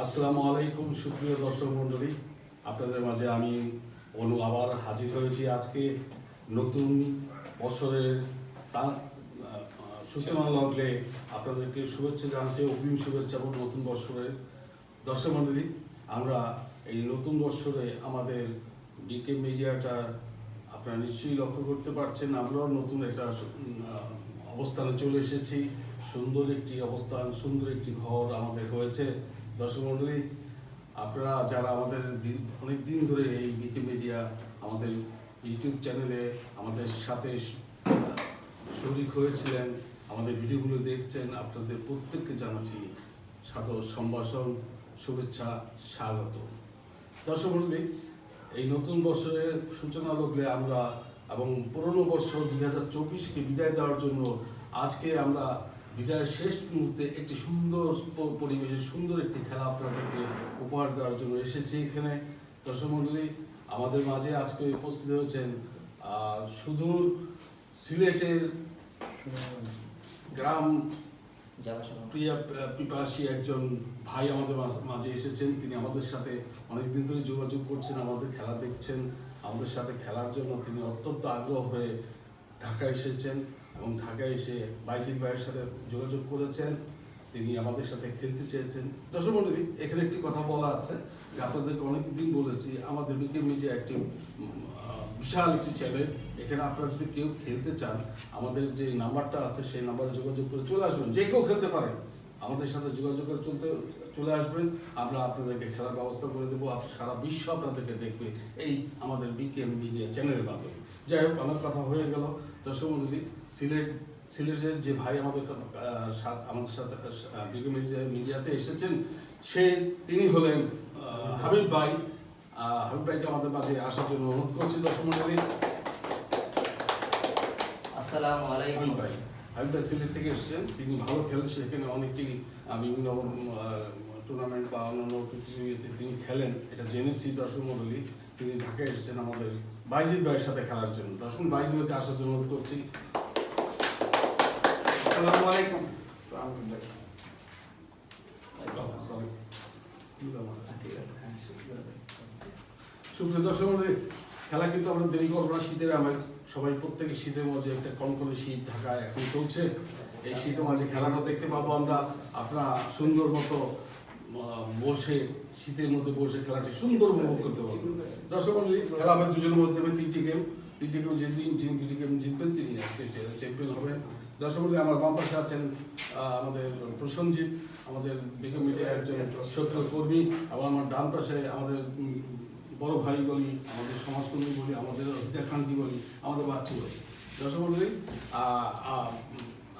আসসালামু আলাইকুম, সুপ্রিয় দর্শক মণ্ডলী। আপনাদের মাঝে আমি অনু আবার হাজির হয়েছি আজকে নতুন বছরের সূচনা লগ্নে আপনাদেরকে শুভেচ্ছা জানাচ্ছি, অগ্রিম শুভেচ্ছা এবং নতুন বছরের দর্শক মণ্ডলী, আমরা এই নতুন বছরে আমাদের ডিকে মিডিয়াটা আপনারা নিশ্চয়ই লক্ষ্য করতে পারছেন, আমরাও নতুন একটা অবস্থানে চলে এসেছি। সুন্দর একটি অবস্থান, সুন্দর একটি ঘর আমাদের হয়েছে। দর্শক মণ্ডলী, আপনারা যারা আমাদের অনেক দিন ধরে এই উইকিমিডিয়া আমাদের ইউটিউব চ্যানেলে আমাদের সাথে শরিক হয়েছিলেন, আমাদের ভিডিওগুলো দেখছেন, আপনাদের প্রত্যেককে জানাচ্ছি সাদর সম্ভাষণ, শুভেচ্ছা, স্বাগত। দর্শক মণ্ডলী, এই নতুন বছরের সূচনা লগ্নে আমরা এবং পুরনো বছর দুই হাজার চব্বিশকে বিদায় দেওয়ার জন্য আজকে আমরা বিদায়ের শেষ মুহূর্তে একটি সুন্দর পরিবেশে সুন্দর একটি খেলা আপনাদেরকে উপহার দেওয়ার জন্য এসেছি এখানে। দর্শক মণ্ডলী, আমাদের মাঝে আজকে উপস্থিত হয়েছেন সুদূর সিলেটের গ্রাম প্রিয়া, পিপাসী একজন ভাই আমাদের মাঝ- এসেছেন। তিনি আমাদের সাথে অনেকদিন ধরে যোগাযোগ করছেন, আমাদের খেলা দেখছেন। আমাদের সাথে খেলার জন্য তিনি অত্যন্ত আগ্রহ হয়ে ঢাকায় এসেছেন। এবং ঢাকায় এসে বাইজিৎ ভাইয়ের সাথে যোগাযোগ করেছেন। তিনি আমাদের সাথে খেলতে চেয়েছেন। দর্শক মন্ডলী, এখানে একটি কথা বলা আছে যে আপনাদেরকে অনেকদিন বলেছি, আমাদের বিকে মিডিয়া একটি বিশাল একটি চ্যানেল এখানে আপনারা যদি কেউ খেলতে চান, আমাদের যে নাম্বারটা আছে সেই নাম্বারে যোগাযোগ করে চলে আসবেন। যে কেউ খেলতে পারেন আমাদের সাথে যোগাযোগ করে চলতে, চলে আসবেন। আমরা আপনাদেরকে খেলার ব্যবস্থা করে দেবো। সারা বিশ্ব আপনাদেরকে দেখবে এই আমাদের বিকেএম মিডিয়া চ্যানেলের মাধ্যমে। যাই হোক, অনেক কথা হয়ে গেল। দর্শক মন্ডলী সিলেট সিলেটের যে ভাই আমাদের আমাদের সাথে মিডিয়া মিডিয়াতে এসেছেন সে তিনি হলেন হাবিব ভাই। হাবিব ভাইকে আমাদের মাঝে আসার জন্য অনুরোধ করছি দর্শক মন্ডলী। আসসালামু আলাইকুম। হাবিব ভাই হাবিব ভাই সিলেট থেকে এসেছেন। তিনি ভালো খেলেন সেখানে অনেকটি বিভিন্ন টুর্নামেন্ট বা অন্যান্য তিনি খেলেন। এটা জেনেছি দর্শক মন্ডলী। তিনি ঢাকায় এসেছেন আমাদের বাইজিৎ ভাইয়ের সাথে খেলার জন্য। দর্শক বাইজিৎ ভাইকে আসার জন্য করছি। আসসালামু আলাইকুম। সুপ্রিয় দর্শক খেলা কিন্তু আমরা দেরি করব না। শীতের আমেজ, সবাই প্রত্যেকে শীতের মাঝে একটা কনকনে শীত ঢাকায় এখন চলছে। এই শীতের মাঝে খেলাটা দেখতে পাবো আমরা। আপনারা সুন্দর মতো বসে, শীতের মধ্যে বসে খেলাটি সুন্দর উপভোগ করতে পারব। দর্শক খেলা হবে দুজনের মধ্যে তিনটি গেম তিনটি গেম যেদিন যিনি দুটি গেম জিতবেন, তিনি আজকে চ্যাম্পিয়ন হবেন। দর্শক আমার বাম পাশে আছেন আমাদের প্রসঞ্জিৎ আমাদের বেগম মিডিয়ার একজন সক্রিয় কর্মী, এবং আমার ডান পাশে আমাদের বড় ভাই বলি, আমাদের সমাজকর্মী বলি, আমাদের হিতাকাঙ্ক্ষী বলি, আমাদের বাচ্চা বলি। দর্শক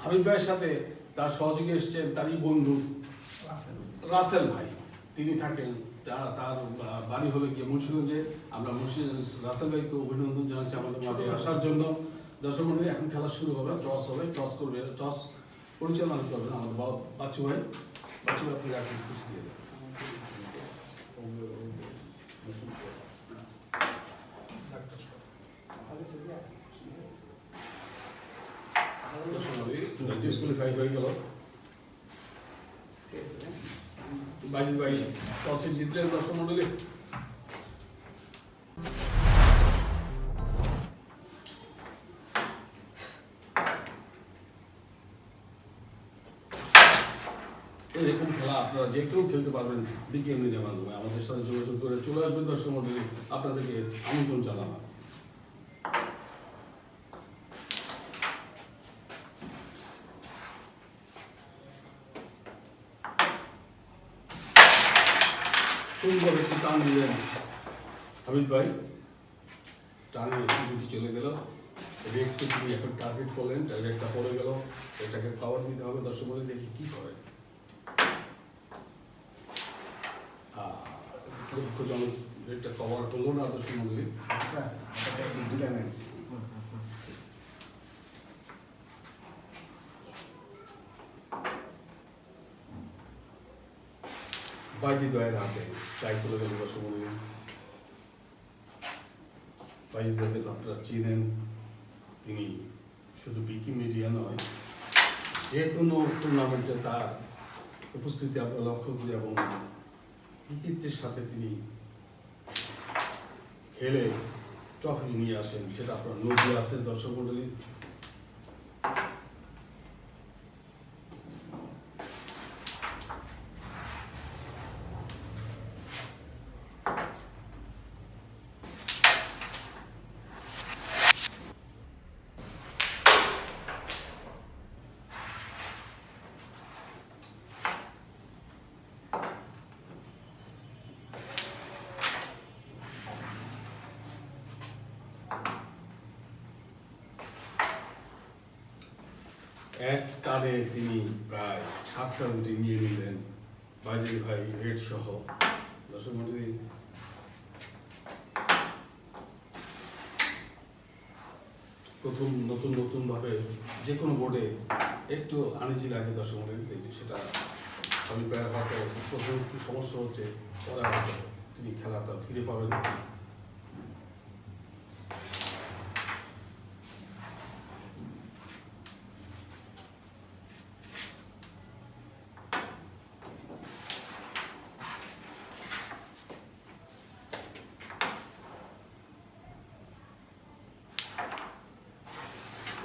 হাবিব ভাইয়ের সাথে তার সহযোগী এসছেন, তারই বন্ধু। রাসেল ভাই তিনি থাকেন তার বাড়ি হলো গিয়ে মুন্সিগঞ্জে। আমরা মুন্সি রাসেল ভাইকে অভিনন্দন জানাচ্ছি আমাদের মাঝে আসার জন্য। দর্শক মন্ডলী এখন খেলা শুরু হবে টস হবে টস করবে টস পরিচালনা করবেন আমাদের বাচ্চু ভাই। বাচ্চু ভাই আপনি রাখেন খুশি দিয়ে মন্ডলী ডিসকুলিফাই হয়ে গেল ঠিক আছে বাইজি ভাই টসে জিতলেন দর্শক মন্ডলী এরকম খেলা আপনারা যে কেউ খেলতে পারবেন বিকেএম মিডিয়ার মাধ্যমে। আমাদের সাথে যোগাযোগ করে চলে আসবেন দর্শক মন্ডলী আপনাদেরকে আমন্ত্রণ জানানো দিলেন হাবিব ভাই, টানে গুটি চলে গেল। রেডকে তিনি এখন টার্গেট করলেন টার্গেটটা পড়ে গেল। এটাকে পাওয়ার দিতে হবে, দর্শক বলে দেখি কি করে। দুঃখজনক রেটটা কভার হলো না দর্শক মন্ডলী দুটা নেন। বাইজি দয়ের হাতে স্ট্রাইক চলে গেল দর্শক মন্ডলী বাইজি দয়কে তো আপনারা চিনেন, তিনি শুধু মিডিয়া নয়, যে কোনো টুর্নামেন্টে তার উপস্থিতি আমরা লক্ষ্য করি এবং কৃতিত্বের সাথে তিনি খেলে ট্রফি নিয়ে আসেন, সেটা আপনার নজরে আছে দর্শক মন্ডলী এক টানে তিনি প্রায় সাতটা নিয়ে নিলেন, বাজির ভাই, রেড সহ। দর্শক মন্ডলী, প্রথম নতুন নতুন ভাবে যে কোনো বোর্ডে একটু আনিজি লাগে দর্শক মন্ডলী সেটা আমি প্রায় হয়তো প্রথম একটু সমস্যা হচ্ছে, পরে হয়তো তিনি খেলাটা ফিরে পাবেন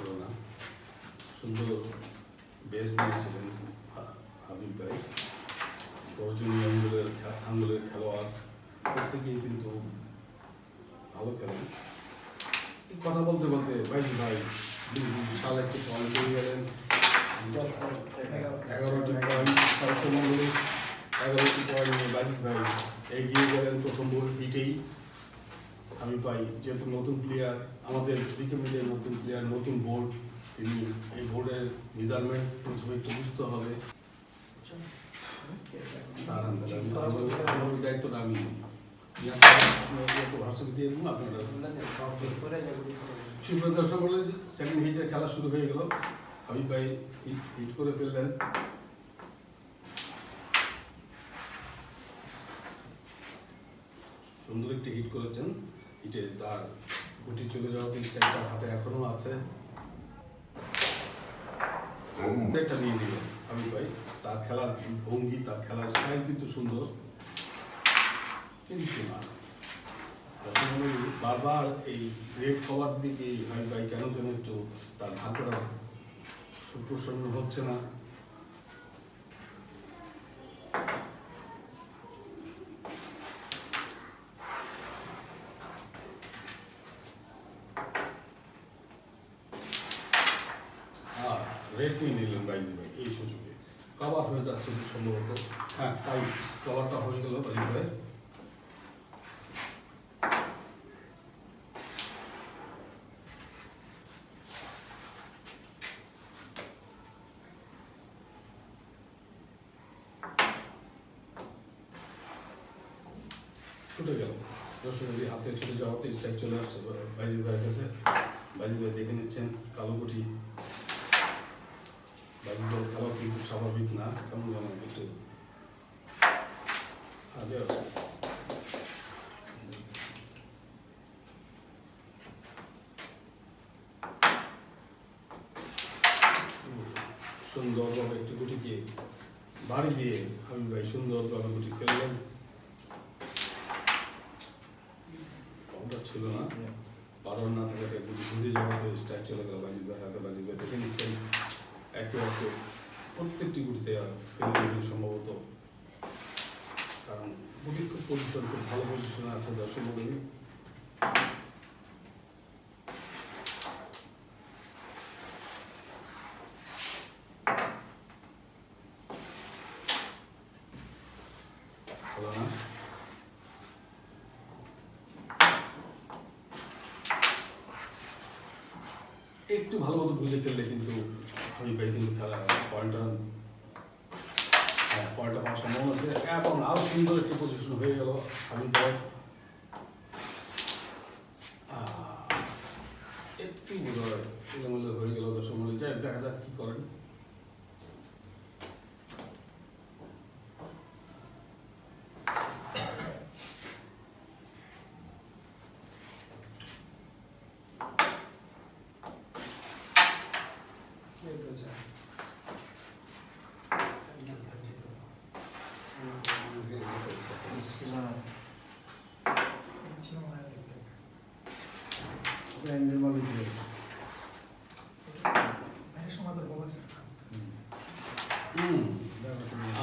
হলো না সুন্দর হা- হাবিব ভাই দশজনই আঙ্গুলের আঙ্গুলের খেলোয়াড় প্রত্যেকেই কিন্তু ভালো খেলেন কথা বলতে বলতে ভাই ভাই দুই একটি পয়েন্ট পেয়ে গেলেন। এগারোটি পয়েন্ট পরশমঙ্গলে এগারোটি পয়েন্ট নিয়ে বাজিত ভাই এগিয়ে গেলেন প্রথম বল হিটেই আমি পাই যেহেতু নতুন প্লেয়ার আমাদের উইকিমিডিয়ার নতুন প্লেয়ার নতুন বোর্ড তিনি এই বোর্ডের মেজারমেন্ট প্রথমে একটু বুঝতে হবে। তার আন্দাজে আমি আমার- আমার ওই দায়িত্বটা আমি নিই। ভার্সন দিয়ে দেবো আপনারা সব বের করে যেগুলি করে। সুপ্রিয় দর্শক বলে সেকেন্ড হিটের খেলা শুরু হয়ে গেল। হাবিব ভাই হিট করে ফেললেন। সুন্দর একটি হিট করেছেন। হিটে তার গুটি চলে যাওয়া তার হাতে এখনও আছে। একটা নিয়ে নিল আমি ভাই, তার খেলার ভঙ্গি, তার খেলার স্টাইল কিন্তু সুন্দর। কিন্তু না। বারবার এই রেড কভার দিকে আমি ভাই, কেন যেন একটু তার ভাগ্যটা সুপ্রসন্ন হচ্ছে না। আর রেড নিয়ে নিলেন বাইজি ভাই, এই সুযোগে কভার হয়ে যাচ্ছে সম্ভবত। হ্যাঁ তাই কভারটা হয়ে গেল বাইজি ভাই ছুটে গেল দর্শকের হাতে ছুটে যাওয়াতে স্ট্রাইক চলে আসছে বাইজিৎ ভাইয়ের কাছে বাইজিৎ ভাই দেখে নিচ্ছেন কালো গুটি বাইজিৎ ভাই খেলা কিন্তু স্বাভাবিক না কেমন যেন একটু আগে সুন্দরভাবে একটু গুটিকে বাড়ি দিয়ে আমি ভাই সুন্দরভাবে গুটি খেললাম কমটা ছিল না। পারন না থাকাতে গুটি ঘুরে যাওয়াতে স্ট্রাইক চলে গেল বাজিত ভাই হাতে বাজিত ভাই দেখে নিচ্ছেন। একে একে প্রত্যেকটি গুটিতে ফেলে দিলেন সম্ভবত। কারণ গুটি খুব পজিশন খুব ভালো পজিশনে আছে দর্শক মন্ডলী হলো না একটু ভালো মতো বুঝে খেললে কিন্তু আমি ভাই কিন্তু খেলা পয়েন্টটা হ্যাঁ পয়েন্টটা পাওয়ার সম্ভাবনা আছে। এবং আরও সুন্দর একটি পজিশন হয়ে গেল আমি ভাই। একটু বোধ হয় হয়ে গেল দর্শক যাই দেখা যাক কী করেন।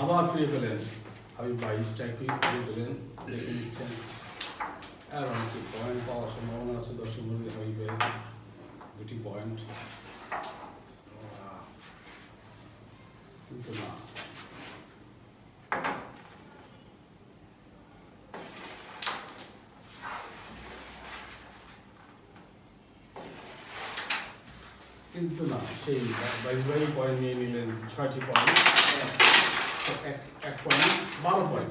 আবার ফিরে পেলেন। ভাই স্ট্রাইক ফিরে পেলেন দেখে নিচ্ছেন। আর অনেক পয়েন্ট পাওয়ার সম্ভাবনা আছে দর্শক বন্ধু হাবিবের দুটি পয়েন্ট কিন্তু না। কিন্তু না সেই বাইশ পয়েন্ট নিয়ে নিলেন ছয়টি পয়েন্ট এক এক পয়েন্ট বারো পয়েন্ট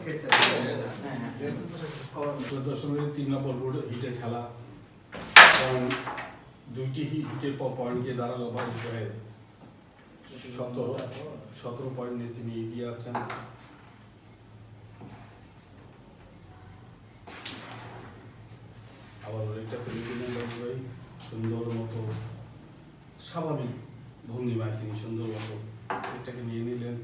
চোদ্দশ তিন নম্বর বোর্ড হিটের খেলা। দুইটি হিটের পর পয়েন্ট গিয়ে দাঁড়াল বাইশ ভাইয়ের সতেরো সতেরো পয়েন্ট নিয়ে তিনি এগিয়ে আছেন। আবার সুন্দর মতো। স্বাভাবিক। ভঙ্গিমায় তিনি সুন্দরভাবে এটাকে নিয়ে নিলেন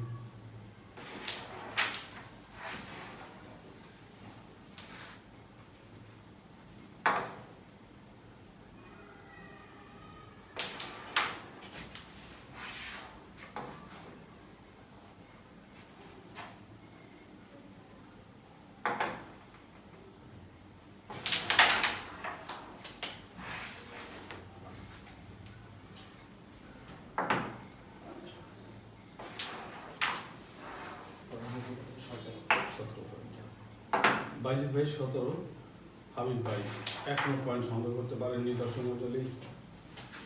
সতেরো পয়েন্ট বাইজিৎ ভাই সতেরো, হাবিব ভাই এখনও পয়েন্ট সংগ্রহ করতে পারেননি দর্শক মন্ডলী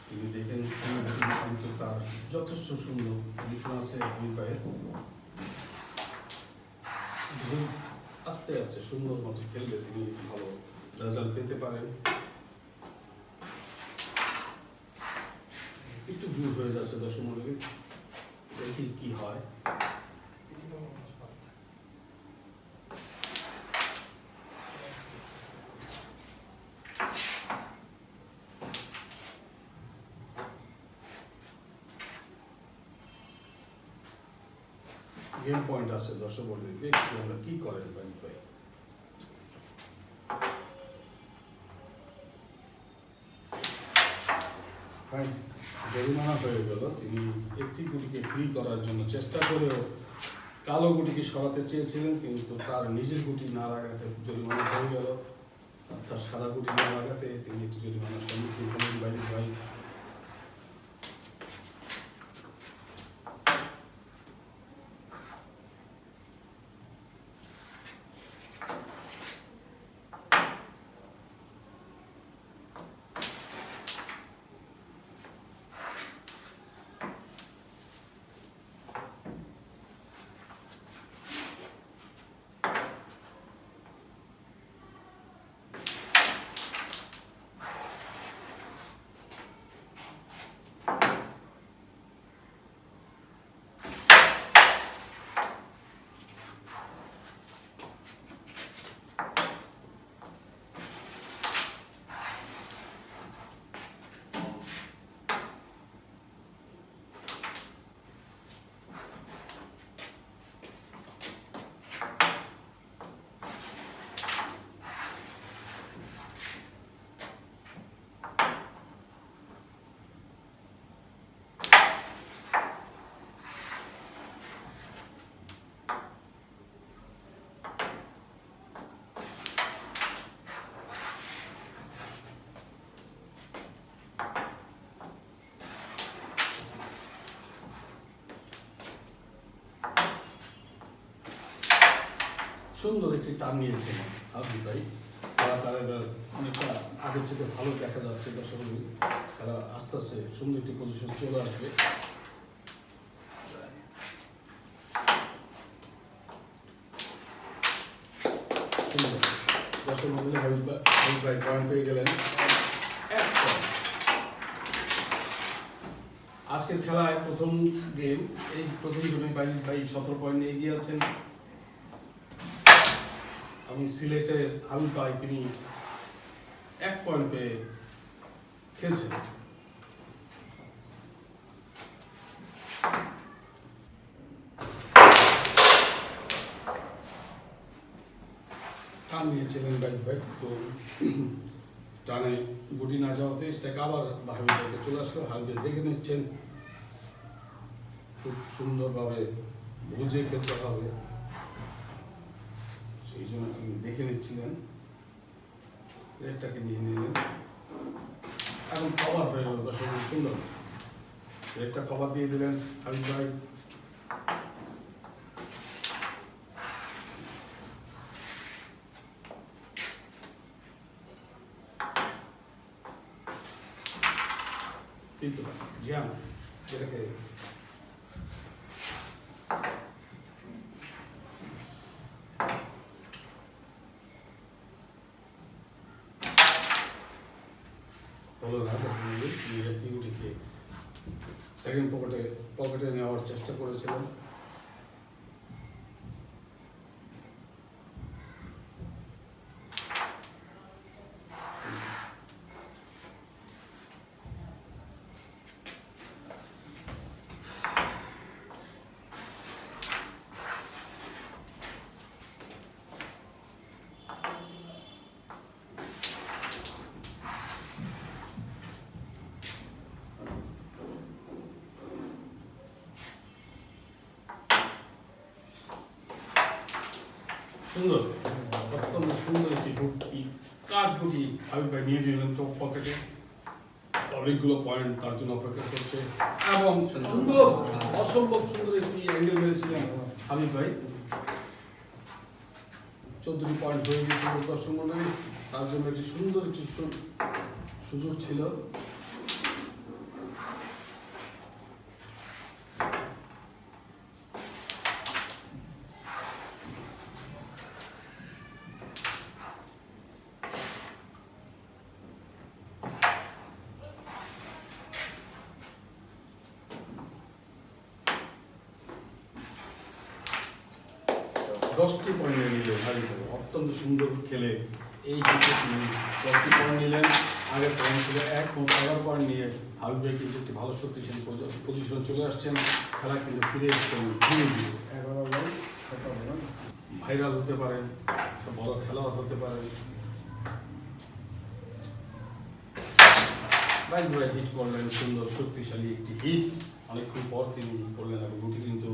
তিনি দেখে নিচ্ছেন কিন্তু তার যথেষ্ট সুন্দর পজিশন আছে হাবিব ভাইয়ের। আস্তে আস্তে সুন্দর মতো খেললে তিনি ভালো রেজাল্ট পেতে পারেন। একটু জোর হয়ে যাচ্ছে দর্শক দেখি কি হয়। গেম পয়েন্ট আছে দর্শক বলে দেখছি আমরা কি করেন ভাই ফাইন। জরিমানা হয়ে গেল। তিনি একটি গুটিকে ফ্রি করার জন্য চেষ্টা করেও কালো গুটিকে সরাতে চেয়েছিলেন, কিন্তু তার নিজের গুটি না লাগাতে জরিমানা হয়ে গেল। অর্থাৎ সাদা গুটি না লাগাতে তিনি একটি জরিমানার সম্মুখীন হলেন ভাই ভাই সুন্দর একটি টান নিয়েছেন হাবিব ভাই খেলা তার এবার অনেকটা আগের থেকে ভালো দেখা যাচ্ছে দর্শক খেলা আস্তে আস্তে সুন্দর একটি পজিশন চলে আসবে। ভাই গেলেন। আজকের খেলায় প্রথম গেম এই প্রথম গেমে বাইশ ভাই সতেরো পয়েন্ট নিয়ে এগিয়ে আছেন। এবং সিলেটে ভাই তিনি এক পয়েন্ট পেয়ে খেলছেন। টান নিয়েছিলেন বাইক বাইক তো টানে গুটি না যাওয়াতে সেটাকে আবার হাবিবকে চলে আসলো হাবিবে দেখে নিচ্ছেন। খুব সুন্দরভাবে বুঝে খেলতে হবে। সেই জন্য তিনি দেখে নিচ্ছিলেন। রেডটাকে নিয়ে নিলেন। এখন কভার হয়ে গেল দর্শক সুন্দর। রেডটা কভার দিয়ে দিলেন হাবিব ভাই। কিন্তু জ্যাম যেটাকে হলো না পিউটিকে সেকেন্ড পকেটে পকেটে নেওয়ার চেষ্টা করেছিলেন সুন্দর। অত্যন্ত সুন্দর একটি গুটি কাঠ গুটি হাবিব ভাই নিয়ে নিলেন তো পকেটে অনেকগুলো পয়েন্ট তার জন্য অপেক্ষা করছে। এবং সুন্দর, অসম্ভব সুন্দর একটি অ্যাঙ্গেল মেরেছিলেন হাবিব ভাই। চোদ্দটি পয়েন্ট হয়ে গিয়েছিল দর্শক মন্ডলী। তার জন্য একটি সুন্দর একটি সুযোগ ছিল। দশটি পয়েন্ট নিয়ে নিলেন ভাই অত্যন্ত সুন্দর খেলে এই জিতে তিনি দশটি পয়েন্ট নিলেন। আগের পয়েন্ট ছিল এক এগারো পয়েন্ট নিয়ে হাবিব কিন্তু একটি ভালো শক্তিশালী পজিশন চলে আসছেন। খেলা কিন্তু ফিরে এসছেন ধীরে ধীরে। এগারো বল ভাইরাল হতে পারেন একটা বড় খেলোয়াড় হতে পারেন বাইক ভাই হিট করলেন সুন্দর শক্তিশালী একটি হিট অনেকক্ষণ পর তিনি করলেন এবং গুটি কিন্তু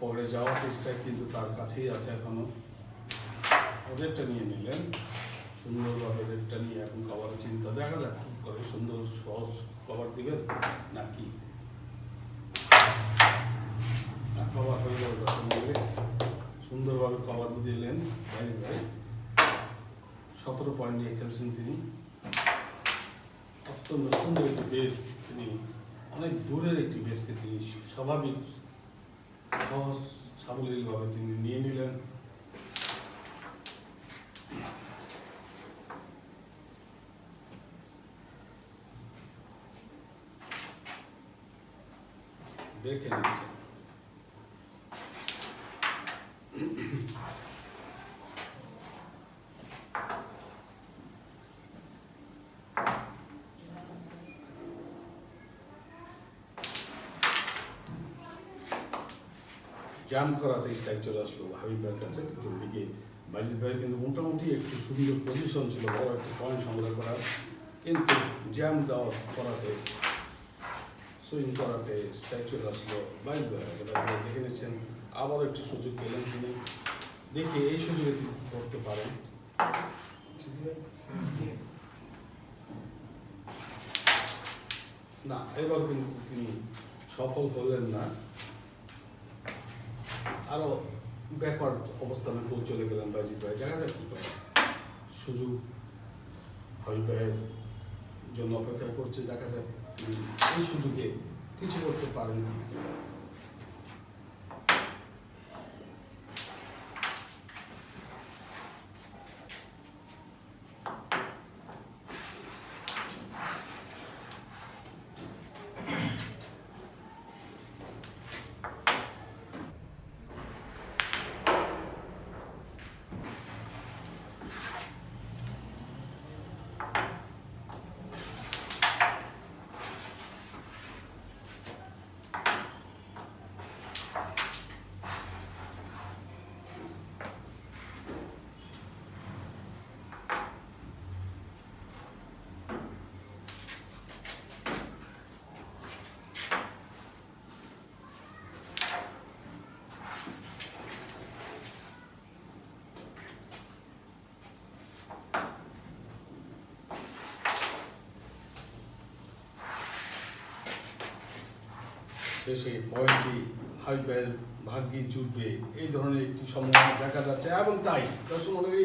পরে যাওয়ার চেষ্টায় কিন্তু তার কাছেই আছে এখনও। রেডটা নিয়ে নিলেন। সুন্দরভাবে রেডটা নিয়ে এখন কভার চিন্তা। দেখা যাক করে সুন্দর সহজ কভার দিবেন নাকি? কভার হয়ে সুন্দরভাবে কভার দিলেন। ভাই ভাই, সতেরো পয়েন্ট নিয়ে খেলছেন তিনি। অত্যন্ত সুন্দর একটি বেস তিনি। অনেক দূরের একটি বেসকে তিনি স্বাভাবিক সহজ সাবলীলভাবে তিনি নিয়ে নিলেন। দেখে নিচ্ছেন জাম করাতে স্ট্রাইক চলে আসলো হাবিব ভাইয়ের কাছে, কিন্তু ওদিকে বাইজিৎ ভাইয়ের কিন্তু মোটামুটি একটু সুন্দর পজিশন ছিল, বড় একটা পয়েন্ট সংগ্রহ করার। কিন্তু জ্যাম দেওয়া করাতে সুইং করাতে স্ট্রাইক চলে আসলো এবার ভাই দেখে নিচ্ছেন আবার একটি সুযোগ পেলেন তিনি। দেখি এই সুযোগে তিনি করতে পারেন। না, এবার কিন্তু তিনি সফল হলেন না। আরও ব্যাকওয়ার্ড অবস্থানে পৌঁছে চলে গেলাম বাজিৎ ভাই। দেখা যাক কি করে। সুযোগ হাবিব ভাইয়ের জন্য অপেক্ষা করছে, দেখা যাক এই সুযোগে কিছু করতে পারেন শেষে পয়েন্টটি হাইপের ভাগ্যে জুটবে এই ধরনের একটি সম্ভাবনা দেখা যাচ্ছে এবং তাই দর্শক মন্ডলী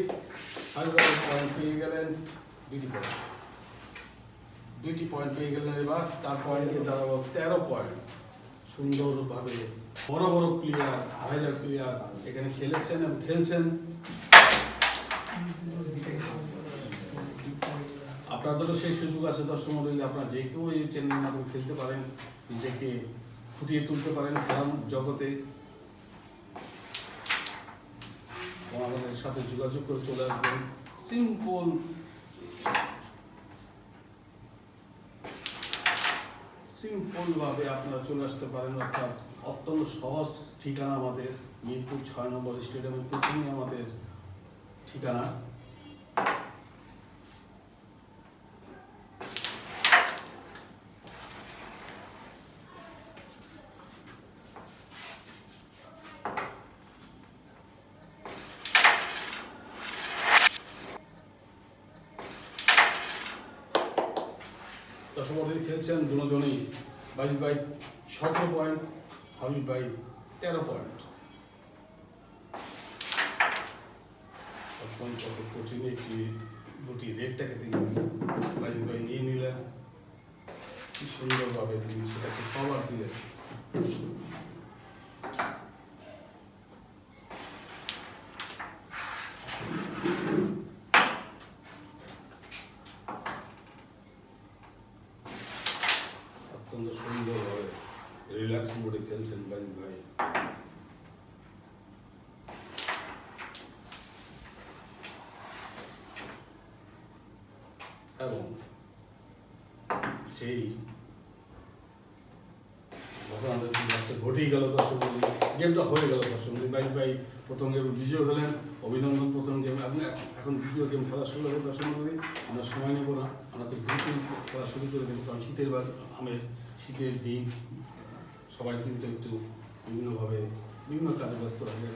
হাইপের পয়েন্ট পেয়ে গেলেন দুইটি পয়েন্ট দুইটি পয়েন্ট পেয়ে গেলেন এবার, তার পয়েন্টে দাঁড়াল তেরো পয়েন্ট সুন্দরভাবে বড় বড় প্লেয়ার ভাইরাল প্লেয়ার এখানে খেলেছেন এবং খেলছেন। আপনাদেরও সেই সুযোগ আছে দর্শক মন্ডলী, আপনারা যে কেউ এই চ্যানেলের মাধ্যমে খেলতে পারেন, নিজেকে ফুটিয়ে তুলতে পারেন গ্রাম জগতে। আমাদের সাথে যোগাযোগ করে চলে আসবেন। সিম্পল সিম্পল ভাবে আপনারা চলে আসতে পারেন, অর্থাৎ অত্যন্ত সহজ ঠিকানা আমাদের। মিরপুর ছয় নম্বর স্টেডিয়ামের প্রথমেই আমাদের ঠিকানা। দশমর্দিন খেলছেন দুজনেই। বাইশ বাই সতেরো পয়েন্ট হাবিব বাই তেরো পয়েন্ট। অত্যন্ত কঠিন একটি দুটি রেটটাকে তিনি বাইশ বাই নিয়ে নিলেন। কি সুন্দরভাবে তিনি সেটাকে কভার দিলেন অত্যন্ত সুন্দরভাবে রিল্যাক্স মোডে খেলছেন বাইশ ভাই এবং সেই ঘটনাটা ঘটেই গেল দর্শক গেমটা হয়ে গেল দর্শক ভাই প্রথম বিজয় হলেন, অভিনন্দন প্রথম গেম এখন দ্বিতীয় গেম খেলা শুরু হবে দর্শক আমরা সময় নেব না, আমরা খুব দ্রুতই খেলা শুরু করে দেবো, কারণ শীতের বা আমেজ, শীতের দিন, সবাই কিন্তু একটু বিভিন্নভাবে বিভিন্ন কাজে ব্যস্ত থাকে।